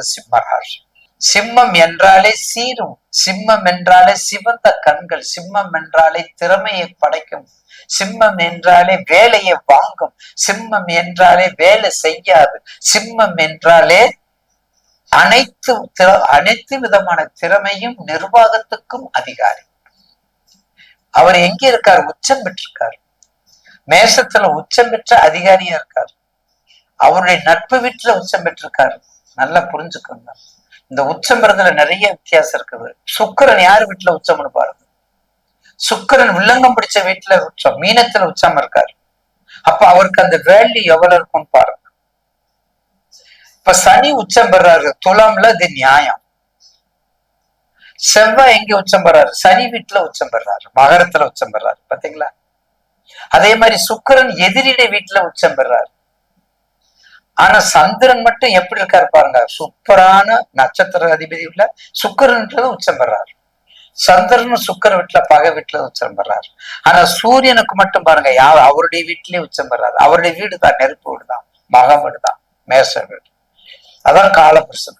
இருக்கிறது சிம்ம ராசி சிம்மம் என்றாலே சீரும் சிம்மம் என்றாலே சிவந்த கண்கள் சிம்மம் என்றாலே திறமையை படைக்கும் சிம்மம் என்றாலே வேலையை வாங்கும் சிம்மம் என்றாலே வேலை செய்யாது சிம்மம் என்றாலே அனைத்து அனைத்து விதமான திறமையும் நிர்வாகத்துக்கும் அதிகாரி. அவர் எங்க இருக்கார்? உச்சம் பெற்றிருக்கார். மேசத்துல உச்சம் பெற்ற அதிகாரியா இருக்கார். அவருடைய நட்பு வீட்டுல உச்சம் பெற்றிருக்காரு. நல்லா புரிஞ்சுக்கோங்க. இந்த உச்சம் பெறதுல நிறைய வித்தியாசம் இருக்குது. சுக்கிரன் யார் வீட்டுல உச்சம்னு பாருங்க சுக்கரன் வில்லங்கம் பிடிச்ச வீட்டுல உச்சம் மீனத்துல உச்சம் இருக்காரு. அப்ப அவருக்கு அந்த வேல்யூ எவ்வளவு இருக்கும்னு பாருங்க. இப்ப சனி உச்சம் பெறாரு. துலாம்ல இது நியாயம். செவ்வாய் எங்க உச்சம் பெறாரு? சனி வீட்டுல உச்சம் பெறாரு. மகரத்துல உச்சம் பெறாரு. பாத்தீங்களா? அதே மாதிரி சுக்கிரன் எதிரிட வீட்டுல உச்சம் பெறாரு. ஆனா சந்திரன் மட்டும் எப்படி இருக்காரு பாருங்க. சூப்பரான நட்சத்திர அதிபதி உள்ள சுக்கிரன்றது உச்சம் பெறாரு. சந்திரன் சுக்கர வீட்டுல பகை வீட்டுல உச்சம் பெறாரு. ஆனா சூரியனுக்கு மட்டும் பாருங்க யார் அவருடைய வீட்டிலேயே உச்சம் பெறாரு. அவருடைய வீடு தான் நெருப்பு வீடு தான் மகம் வீடு தான் மேச வீடு. அதான் காலபுருஷன்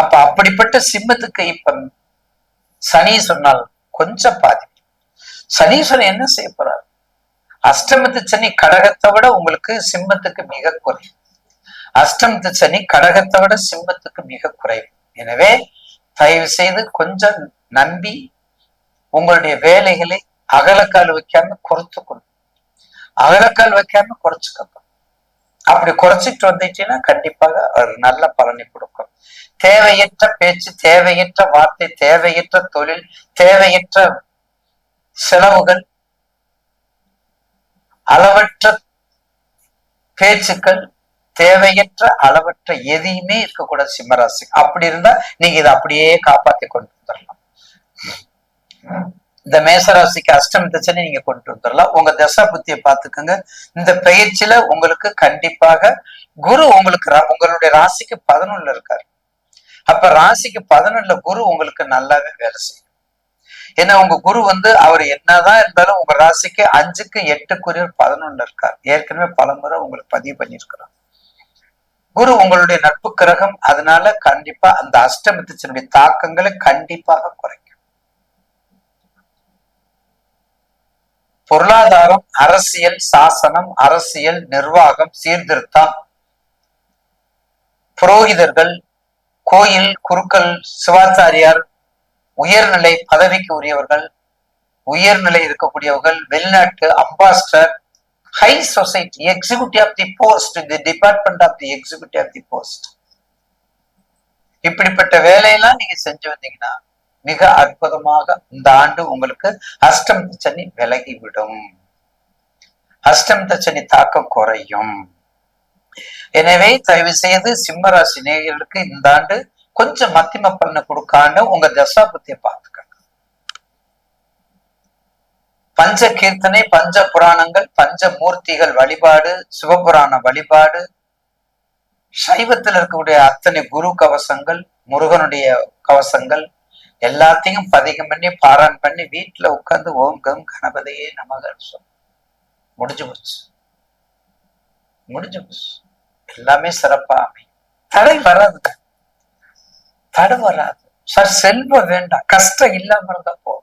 அப்ப அப்படிப்பட்ட சிம்மத்துக்கு இப்ப சனி சொன்னால் கொஞ்சம் பாதிப்பு சனீஸ்வரன் என்ன செய்ய போறாரு? அஷ்டமத்து சனி கடகத்தை விட உங்களுக்கு சிம்மத்துக்கு மிக குறைவு. அஷ்டமத்து சனி கடகத்தை விட சிம்மத்துக்கு மிக குறைவு. எனவே தயவு செய்து கொஞ்சம் நம்பி உங்களுடைய வேலைகளை அகலக்கால் வைக்காம குறைத்துக்கணும் அகலக்கால் வைக்காம குறைச்சுக்கணும் அப்படி குறைச்சிட்டு வந்துட்டீங்கன்னா கண்டிப்பாக ஒரு நல்ல பலனை கொடுக்கும். தேவையற்ற பேச்சு தேவையற்ற வார்த்தை தேவையற்ற தொழில் தேவையற்ற செலவுகள் அளவற்ற பேச்சுக்கள் தேவையற்ற அளவற்ற எதையுமே இருக்கக்கூடாது சிம்மராசி அப்படி இருந்தா நீங்க இதை அப்படியே காப்பாத்தி கொண்டு வந்துடலாம் இந்த மேசராசிக்கு அஷ்டம் சனி நீங்க கொண்டு வந்துடலாம் உங்க தசா புத்தியை பார்த்துக்கோங்க. இந்த பயிற்சியில உங்களுக்கு கண்டிப்பாக குரு உங்களுக்கு ரா- உங்களுடைய ராசிக்கு பதினொன்னுல இருக்காரு. அப்ப ராசிக்கு பதினொன்னுல குரு உங்களுக்கு நல்லாவே வேலை செய்யும். ஏன்னா உங்க குரு வந்து அவர் என்னதான் இருந்தாலும் உங்க ராசிக்கு அஞ்சுக்கு எட்டுக்குரியர் பதினொன்னு இருக்கார். ஏற்கனவே பலமுறை உங்களுக்கு பதிவு பண்ணியிருக்கிறார் குரு உங்களுடைய நட்பு கிரகம் அதனால கண்டிப்பா அந்த அஷ்டமத்தினுடைய தாக்கங்களை கண்டிப்பாக குறைக்கும். பொருளாதாரம் அரசியல் சாசனம் அரசியல் நிர்வாகம் சீர்திருத்தம் புரோகிதர்கள் கோயில் குருக்கள் சிவாச்சாரியார் உயர்நிலை பதவிக்கு உரியவர்கள் உயர்நிலை இருக்கக்கூடியவர்கள் வெளிநாட்டு ambassador high society executive of the post the department of the executive of the post இப்படிப்பட்ட வேலையெல்லாம் நீங்க செஞ்சு வந்தீங்கன்னா மிக அற்புதமாக இந்த ஆண்டு உங்களுக்கு அஷ்டம் சனி விலகிவிடும். அஷ்டம் சனி தாக்கம் குறையும். எனவே தயவு செய்து சிம்மராசி நேயர்களுக்கு இந்த ஆண்டு கொஞ்சம் மத்திம பலனை கொடுக்கான்னு உங்க தசா புத்திய பார்த்துக்கங்க. பஞ்ச கீர்த்தனை பஞ்ச புராணங்கள் பஞ்ச மூர்த்திகள் வழிபாடு சிவபுராண வழிபாடு சைவத்தில் இருக்கக்கூடிய அத்தனை குரு கவசங்கள் முருகனுடைய கவசங்கள் எல்லாத்தையும் பதிகம் பண்ணி பாராயணம் பண்ணி வீட்டுல உட்கார்ந்து ஓம் கம் கணபதியே நமக முடிஞ்சு போச்சு. முடிஞ்சு போச்சு. எல்லாமே சிறப்பா அமையும். தடை வராது தடை வராது சார் செல்வம் வேண்டாம். கஷ்டம் இல்லாம இருந்தா போதும்.